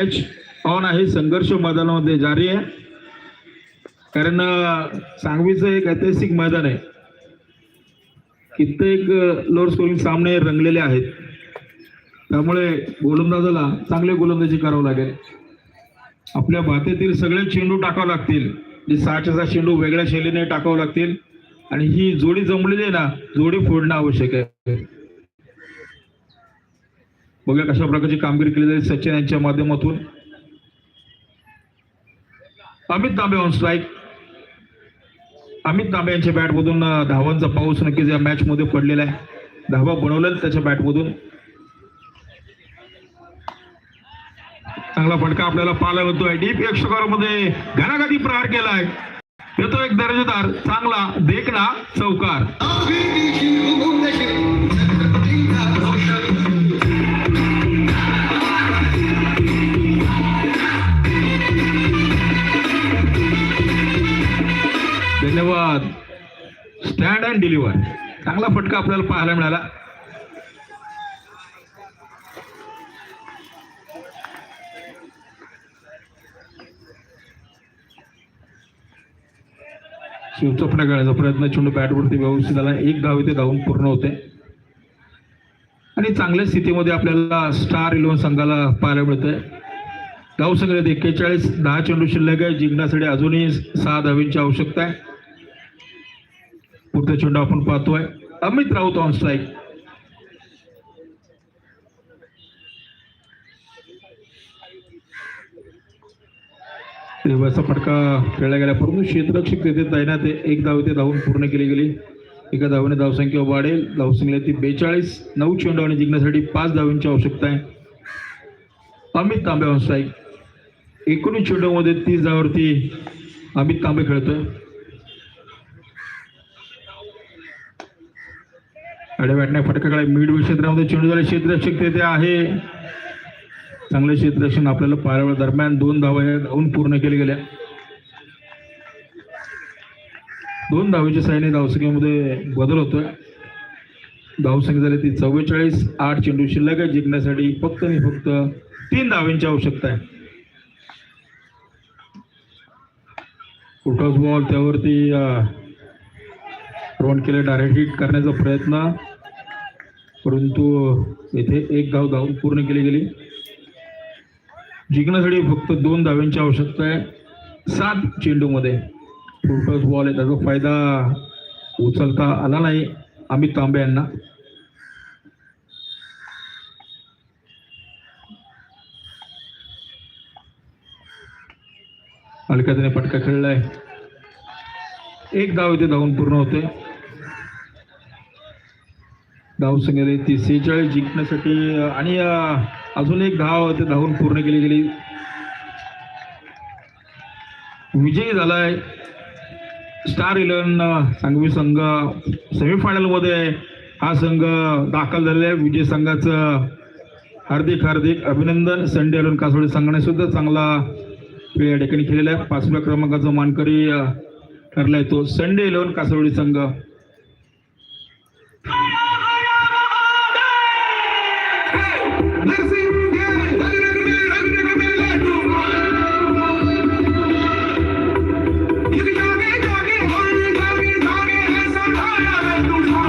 Match on आहे संघर्ष मैदानामध्ये जारी आहे. कारण सांगवीचं एक ऐतिहासिक मैदान आहे. कित्येक लोअर स्कोरिंग सामने रंगलेले आहेत. त्यामुळे गोलंदाजाला चांगले गोलंदाजी करावं लागेल. आपल्या भातेतील सगळे चेंडू टाकावे लागतील. जे सहाच्या सहा चेंडू वेगळ्या शैलीने टाकावं लागतील. आणि ही जोडी जमलेली आहे ना जोडी फोडणं आवश्यक आहे. बघूया कशा प्रकारची कामगिरी केली जाईल सचिन यांच्या माध्यमातून. अमित तांबे ऑन स्ट्राईक अमित तांबे यांच्या बॅटमधून धावांचा पाऊस नक्कीच या मॅच मध्ये पडलेला आहे. धावा बनवल्या त्याच्या बॅटमधून चांगला फटका आपल्याला पाहायला मिळतोय. डीप एक मध्ये घनाघाती प्रहार केलाय. येतो एक दर्जेदार चांगला देखना चौकार. बाद स्टँड अँड डिलिव्हर चांगला फटका आपल्याला पाहायला मिळाला. शिवचपण्या करण्याचा प्रयत्न चेंडू बॅटवरती व्यवस्थित आला. एक धाव इथे धावून पूर्ण होते. आणि चांगल्या स्थितीमध्ये आपल्याला स्टार इलेव्हन संघाला पाहायला मिळतंय. धाव संख्येत एक्केचाळीस दहा चेंडू शिल्लक आहे. जिंकण्यासाठी अजूनही सहा धावींची आवश्यकता आहे. पुढचा चेंडू आपण पाहतोय? अमित राऊत ऑन स्ट्राईक तेव्हाचा फटका खेळला गेला. परंतु क्षेत्ररक्षक तेथे तैनात आहे. एक धाव इथे धावून पूर्ण केली गेली. एका धावने धावसंख्या वाढेल. धावसंख्या ती बेचाळीस नऊ चेंडू आणि जिंकण्यासाठी पाच धावींची आवश्यकता आहे. अमित तांबे ऑन स्ट्राईक एकोणीस चेंडूमध्ये तीस धावावरती अमित तांबे खेळतोय. आड्या फटकाकडे फटका क्षेत्रामध्ये चेंडू झाले क्षेत्ररक्षक तेथे आहे. चांगले क्षेत्ररक्षण आपल्याला पारावळ दरम्यान दोन धावा या धावून पूर्ण केल्या गेल्या. दोन धावेच्या साहाय्याने धावसंख्येमध्ये बदल होतोय. धावसंख्या झाली ती चव्वेचाळीस आठ चेंडू शिल्लक आहे. जिंकण्यासाठी फक्त आणि फक्त तीन धावेंची आवश्यकता आहे. फुटॉस बॉल त्यावरती रोन केले डायरेक्ट हिट करण्याचा प्रयत्न. परंतु येथे एक धाव धावून पूर्ण केली गेली. जिंकण्यासाठी फक्त दोन धाव्यांची आवश्यकता आहे. सात चेंडूमध्ये फुटॉस बॉल आहे. त्याचा फायदा उचलता आला नाही. अमित तांबे यांना. अलकातीने फटका खेळलाय. एक धाव इथे धावून पूर्ण होते. धाव संख्या ती सेहेचाळीस जिंकण्यासाठी आणि अजून एक धाव ते धावून पूर्ण केली गेली. विजयी झालाय. स्टार इलेव्हन सांगवी संघ सेमीफायनलमध्ये हा संघ दाखल झालेला आहे. विजय संघाचं हार्दिक हार्दिक अभिनंदन. संडे इलेव्हन कासोडी संघाने सुद्धा चांगला खेळ या ठिकाणी खेळलेला आहे. पाचव्या क्रमांकाचा मानकरी ठरलाय तो संडे इलेव्हन कासोडी संघ. আগামী